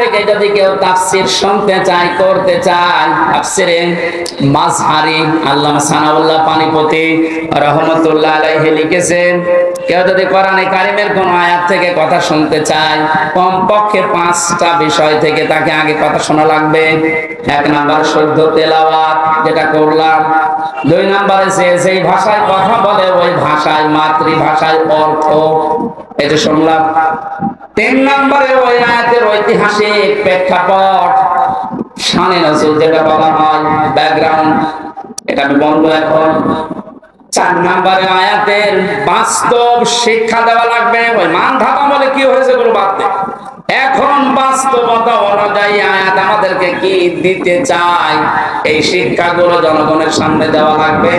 থেকে যদি কেউ তাফসির শুনতে চায়, করতে চায়, তাফসিরে মাজহারি আল্লামা সানাউল্লাহ পানিপতি রহমতুল্লাহ আলাইহি লিখেছেন, কেউ যদি কোরআনে কারিমের কোন আয়াত থেকে কথা শুনতে চায়, কমপক্ষে পাঁচটা বিষয় থেকে তাকে আগে কথা শোনা লাগবে। এক নাম্বার শুদ্ধ তেলাওয়াত, যেটা করলাম। দুই নাম্বারে সে সেই ভাষায় কথা বলে, ওই ভাষায় মাতৃভাষায় অর্থ। এটা শুনলাম তিন নম্বরে ওই আয়াতের ঐতিহাসিক প্রেক্ষাপট। শানে নজরুল যেটা বলা হয় ব্যাকগ্রাউন্ড এটা আমি বলব এখন। চার নম্বরে আয়াতের বাস্তব শিক্ষা দেওয়া লাগবে। ওই মান ধাপা বলে কি হয়েছে বলে বাদ। এখন বাস্তবতা অনুযায়ী আয়াত আমাদেরকে কি দিতে চায়, এই শিক্ষাগুলো জনগণের সামনে দেওয়া লাগবে।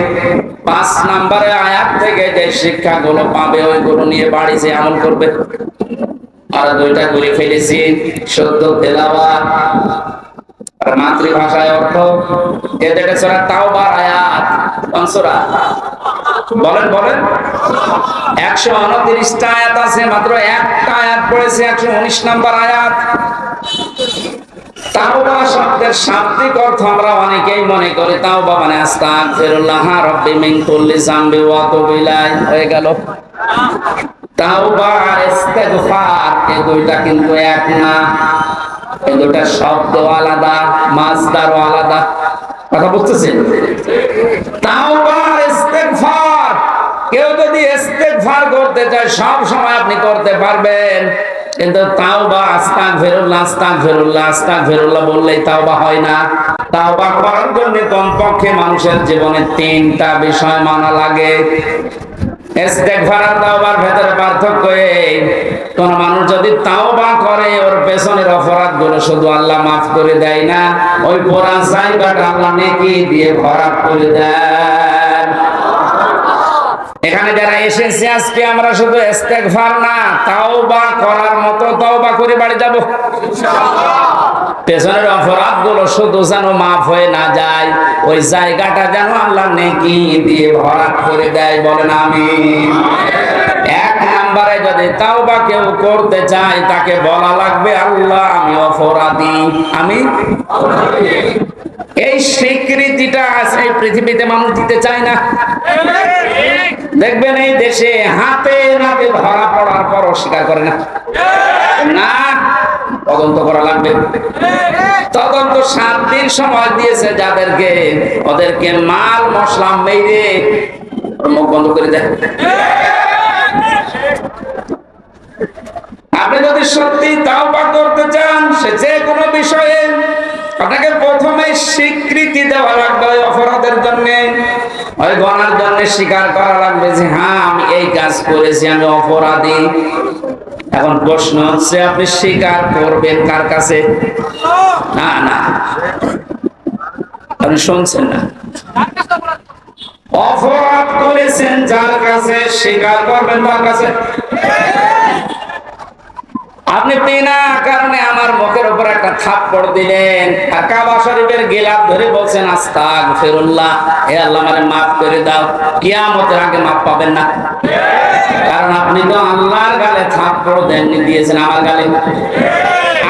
পাঁচ নম্বরে আয়াত থেকে যে শিক্ষাগুলো পাবে, ওইগুলো নিয়ে বাড়ি যে আমল করবে। আর দুইটা করে ফেলেছি, সদ্য তেলাওয়াত। আর মাতৃভাষায় অর্থ এদের সোরা তাওবার আয়াত, কোন বলেন বলেন। একশো উনত্রিশটা আয়াত আছে, মাত্র একটা আয়াত পড়েছে, একশো উনিশ নম্বর আয়াত। তাওবা শব্দের শাব্দিক অর্থ আমরা অনেকেই মনে করি, তাওবা মানে আস্তাগফিরুল্লাহ রাব্বি মিন কুল্লি যামবি ওয়া ইলাইহি। হয়ে গেল। কিন্তু সব সময় আপনি করতে পারবেন। কিন্তু তাওবা, আস্তাগফিরুল্লাহ আস্তাগফিরুল্লাহ আস্তাগফিরুল্লাহ বললেই তাওবা হয় না। তাওবা করার জন্য কমপক্ষে মানুষের জীবনে তিনটা বিষয় মানা লাগে। ইস্তেগফার আর তাওবার ভেতরে পার্থক্য এই, কোন মানুষ যদি তাওবা করে, ওর পেছনের অপরাধগুলো শুধু আল্লাহ মাফ করে দেয় না, ওই পোড়া জায়গাটা আল্লাহ নেকি দিয়ে ভরাট করে দেয় এখানে যারা এসেছে আজকে, আমরা শুধু ইস্তেগফার না, তাওবা করার মতো তাওবা করে বাড়ি যাব। পেছনের অপরাধগুলো শুধু যেন মাফ হয়ে না যায়, ওই জায়গাটা যেন আল্লাহ নেকি দিয়ে ভরাট করে দেয়, বলেন আমি এক নম্বরে যদি তাওবা কেউ করতে চায়, তাকে বলা লাগবে, আল্লাহ, আমি অপরাধী। আমি এই স্বীকৃতিটা আছে পৃথিবীতে মানুষ দিতে চায় না। দেখবেন এই দেশে হাতে নাতে ধরা পড়ার পর অস্বীকার করে না। না তদন্ত করা লাগবে। তদন্ত সাত দিন সময় দিয়েছে যাদেরকে। ওদেরকে মাল, মশলা, মেরে মুখ বন্ধ করে দেয়। আপনি যদি সত্যি তাওবা করতে চান, সে যে কোনো বিষয়ে আপনাকে প্রথমে স্বীকৃতি দেওয়া লাগবে ওই অপরাধের জন্য, ওই গণার জন্য স্বীকার করা লাগবে যে হ্যাঁ আমি এই কাজ করেছি, আমি অপরাধী। এখন প্রশ্ন হচ্ছে, আপনি স্বীকার করবেন কার কাছে? না না। আপনি শুনছেন না। অপরাধ করেছেন যার কাছে, স্বীকার করবেন তার কাছে। আপনি বিনা কারণে আমার মুখের উপর একটা থাপ্পড় দিলেন। কাবা শরীফের গিলাপ ধরে বলছেন আস্তাগ ফিরুল্লাহ হে আল্লাহ মানে মাফ করে দাও। কিয়ামতের আগে মাফ পাবেন না। কারণ আপনি তো আল্লাহর গালে থাপ্পড় দেননি, দিয়েছেন আমার গালে।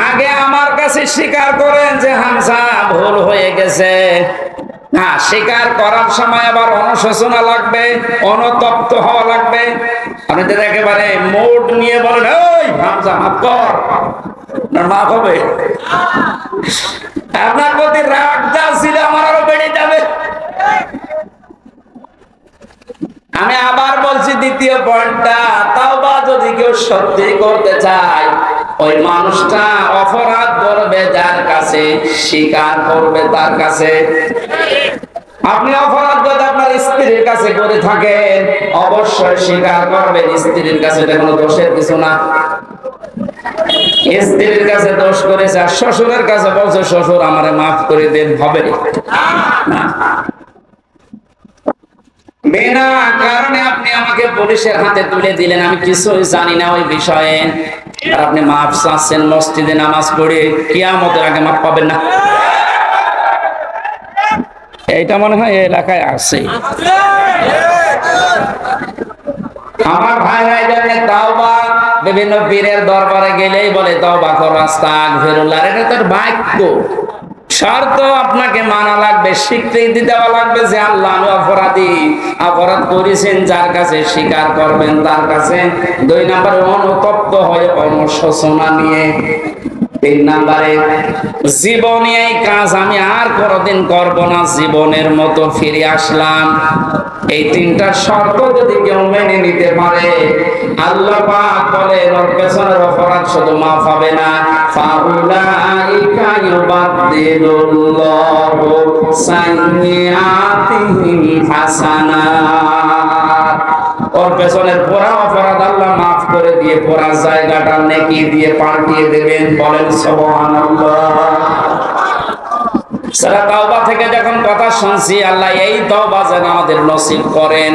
আগে আমার কাছে স্বীকার করেন যে হামসা ভুল হয়ে গেছে। হ্যাঁ স্বীকার করার সময় আবার অনুশোচনা লাগবে, অনুতপ্ত হওয়া লাগবে। আপনি যদি একেবারে মোট নিয়ে বলেন ওই হামসা মাফ কর। মাফ হবে। আপনার প্রতি রাগ যা ছিল আমার আরও বেড়ে যাবে। আমি আবার বলছি দ্বিতীয় পয়েন্টটা তাও বা যদি কেউ সত্যি করতে চায়, ওই মানুষটা অপরাধ করবে যার কাছে, স্বীকার করবে তার কাছে। আপনি অপরাধ যদি আপনার স্ত্রীর কাছে করে থাকেন। অবশ্যই স্বীকার করবেন, স্ত্রীর কাছে এটা কোনো দোষের কিছু না। স্ত্রীর কাছে দোষ করেছে আর শ্বশুরের কাছে বলছে, শ্বশুর মাফ করে দেন, হবে কারণে আপনি আমাকে পুলিশের হাতে তুলে দিলেন, আমি কিছুই জানি না ওই বিষয়ে। আর আপনি মাফ চাচ্ছেন, মসজিদে নামাজ পড়ে কিয়ামতের আগে মাফ পাবেন না। এইটা মনে হয় এই এলাকায় আছে। আমার ভাইরা জন্য তাওবা বিভিন্ন পীরের দরবারে গেলেই বলে তাওবা কর আস্তাগফিরুল্লাহ এটা তোর বাক্য শর্ত আপনাকে মানা লাগবে, স্বীকৃতি লাগবে যে আল্লাহ আমি অপরাধী। অপরাধ করেছেন, যার কাছে স্বীকার করবেন, তার কাছে দুই নম্বরে অনুতপ্ত হয়ে অনুশোচনা নিয়ে। তিন নাম্বারে, জীবনে এই কাজ আমি আর কোনোদিন করব না, জীবনের মতো ফিরে আসলাম। এই তিনটা শর্ত যদি কেউ মেনে নিতে পারে, আল্লাহ পাক বলে ওর পেছনের অপরাধ শুধু মাফ হবে না। ফাউলাইকা ইউবাদদিলুল্লাহু সাইয়্যাতিহিম হাসানাত। ওর পেছনের পোড়া অপরাধ দিয়ে পড়ার জায়গাটা নেকি দিয়ে পাল্টিয়ে দেবেন, বলেন সুবহানাল্লাহ। সারা তাওবা থেকে যখন কথা শুনছি, আল্লাহ এই তওবা যেন আমাদের নসিব করেন।